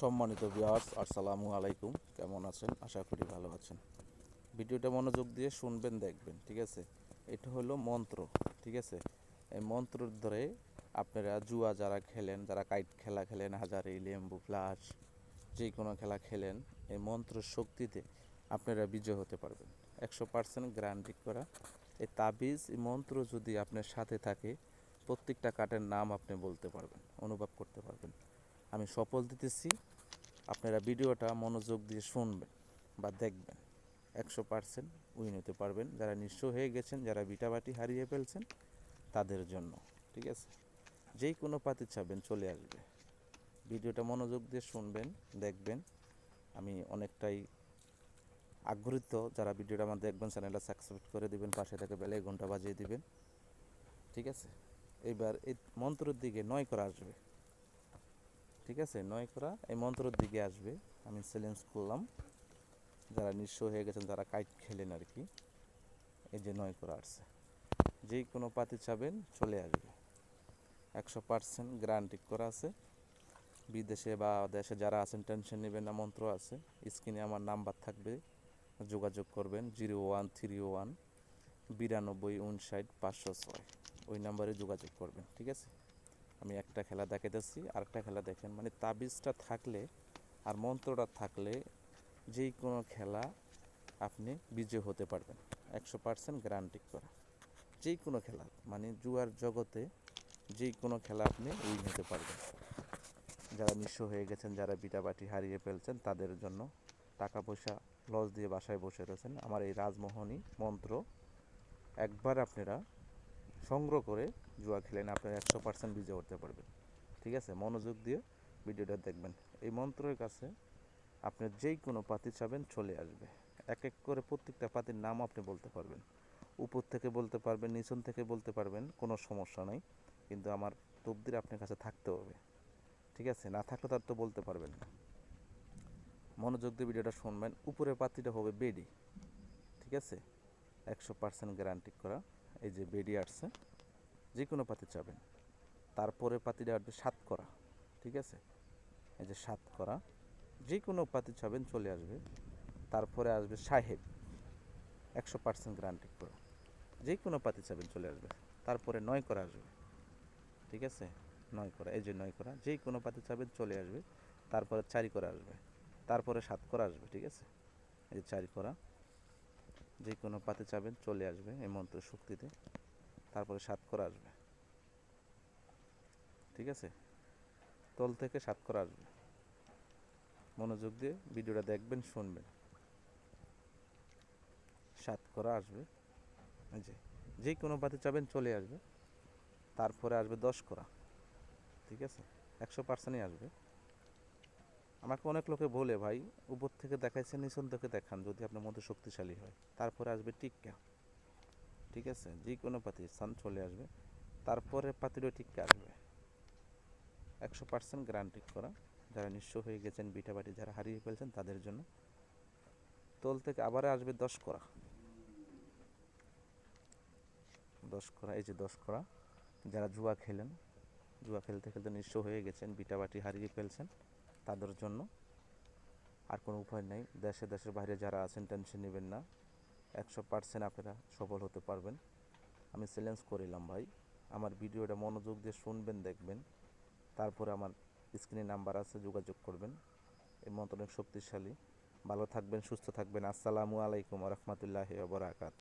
সম্মানিত ভিউয়ার্স, আসসালামু আলাইকুম। কেমন আছেন? আশা করি ভালো আছেন। ভিডিওটা মনোযোগ দিয়ে শুনবেন, দেখবেন, ঠিক আছে? এটা হলো মন্ত্র, ঠিক আছে? এই মন্ত্র ধরে আপনারা জুয়া যারা খেলেন, যারা কাইট খেলা খেলেন, হাজারি, লেম্বু, ফ্লাশ, যে কোনো খেলা খেলেন, এই মন্ত্রের শক্তিতে আপনারা বিজয় হতে পারবেন। একশো পার্সেন্ট গ্যারান্টি করা। এই তাবিজ, এই মন্ত্র যদি আপনার সাথে থাকে, প্রত্যেকটা কাঠের নাম আপনি বলতে পারবেন, অনুভব করতে পারবেন। আমি সফল দিতেছি। আপনারা ভিডিওটা মনোযোগ দিয়ে শুনবেন বা দেখবেন। একশো পার্সেন্ট উইন হতে পারবেন। যারা নিঃস্ব হয়ে গেছেন, যারা বিটাবাটি হারিয়ে ফেলছেন, তাদের জন্য, ঠিক আছে? যেই কোনো পাতি চাবেন চলে আসবে। ভিডিওটা মনোযোগ দিয়ে শুনবেন, দেখবেন। আমি অনেকটাই আগ্রহিত। যারা ভিডিওটা আমার দেখবেন, চ্যানেলটা সাবস্ক্রাইব করে দিবেন, পাশে থেকে বেলে ঘণ্টা বাজিয়ে দিবেন, ঠিক আছে? এবার এই মন্ত্রের দিকে নয় করা আসবে। ঠিক আছে? নয় করা। এই মন্ত্রের দিকে আসবে। আমি চ্যালেঞ্জ করলাম। যারা নিঃস্ব হয়ে গেছেন, যারা কাইট খেলেন আর কি এই যে নয় করা আসছে। যেই কোনো পাতি চাবেন, চলে আসবে। একশো পার্সেন্ট গ্যারান্টি করা আছে। বিদেশে বা দেশে যারা আছেন টেনশন নেবেন না, মন্ত্র আছে। স্ক্রিনে আমার নাম্বার থাকবে। যোগাযোগ করবেন জিরো ওয়ান থ্রি ওয়ান বিরানব্বই উনষাট পাঁচশো ছয়। ওই নাম্বারে যোগাযোগ করবেন, ঠিক আছে? আমি একটা খেলা দেখে দেখাইতেছি, আরেকটা খেলা দেখেন। মানে তাবিজটা থাকলে আর মন্ত্রটা থাকলে যেই কোনো খেলা আপনি বিজয় হতে পারবেন। একশো পার্সেন্ট গ্যারান্টি করা। যেই কোনো খেলা মানে জুয়ার জগতে যেই কোনো খেলা আপনি উইন হতে পারবেন। যারা নিঃস্ব হয়ে গেছেন, যারা বিটাবাটি হারিয়ে ফেলছেন, তাদের জন্য টাকা পয়সা লস দিয়ে বাসায় বসে রয়েছেন। আমার এই রাজমোহনী মন্ত্র একবার আপনারা সংগ্রহ করে জুয়া খেলেন আপনারা একশো পার্সেন্ট বিজয় করতে পারবেন। ঠিক আছে? মনোযোগ দিয়ে ভিডিওটা দেখবেন। এই মন্ত্রের কাছে আপনি যেই কোনো পাতি চাবেন চলে আসবে। এক এক করে প্রত্যেকটা পাতির নাম আপনি বলতে পারবেন। উপর থেকে বলতে পারবেন, নিচন থেকে বলতে পারবেন, কোনো সমস্যা নাই। কিন্তু আমার তবদির আপনার কাছে থাকতে হবে। ঠিক আছে? না থাকলে তার তো বলতে পারবেন না। মনোযোগ দিয়ে ভিডিওটা শুনবেন। উপরের পাতিটা হবে বেডি। ঠিক আছে? একশো পার্সেন্ট গ্যারান্টি করা। এই যে বেডি আসছে। যে কোনো পাতি চাবেন। তারপরে পাতিটা আসবে সাত করা, ঠিক আছে? এই যে সাত করা যে কোনো পাতি চাবেন চলে আসবে। তারপরে আসবে সাহেব, একশো পার্সেন্ট গ্যারান্টি করে। যে কোনো পাতি চাবেন চলে আসবে। তারপরে নয় করা আসবে, ঠিক আছে? নয় করা, এই যে নয় করা যে কোনো পাতি চাবেন চলে আসবে। তারপরে চারি করা আসবে, তারপরে সাত করা আসবে, ঠিক আছে? এই যে চারি করা যে কোনো পাতে চাবেন চলে আসবে এই মন্ত্রের শক্তিতে। তারপরে সাত করা আসবে। ঠিক আছে? তল থেকে সাত করা আসবে। মনোযোগ দিয়ে ভিডিওটা দেখবেন, শুনবেন। সাত করা আসবে যে যে কোনো পাতে চাবেন চলে আসবে। তারপরে আসবে দশ করা ঠিক আছে? একশো পার্সেন্টই আসবে। আমাকে অনেক লোকে বলে, ভাই, উপর থেকে দেখাইছেন নিচন থেকে দেখান যদি আপনার মধ্যে শক্তিশালী হয়। তারপরে আসবে টিক্কা। ঠিক আছে? যে কোনো পাতি স্থান চলে আসবে। তারপরে পাতিটা ঠিক আসবে। একশো পার্সেন্ট গ্যারান্টি করা। যারা নিঃস্ব হয়ে গেছেন, বিটা বিটাবাটি যারা হারিয়ে ফেলছেন, তাদের জন্য। তোল থেকে আবার আসবে দশ করা। দশ করা, এই যে দশ করা। যারা জুয়া খেলেন, জুয়া খেলতে খেলতে নিঃস্ব হয়ে গেছেন, বিটা বিটাবাটি হারিয়ে ফেলছেন, তাদের জন্য। আর কোনো উপায় নেই। দেশে, দেশের বাইরে যারা আছেন টেনশন নেবেন না। একশো পার্সেন্ট আপনারা সফল হতে পারবেন। আমি চ্যালেঞ্জ করিলাম ভাই। আমার ভিডিওটা মনোযোগ দিয়ে শুনবেন, দেখবেন। তারপরে আমার স্ক্রিনে নাম্বার আছে, যোগাযোগ করবেন। এর মন্ত্র অনেক শক্তিশালী। ভালো থাকবেন, সুস্থ থাকবেন। আসসালামু আলাইকুম রহমতুল্লাহ বরাকাত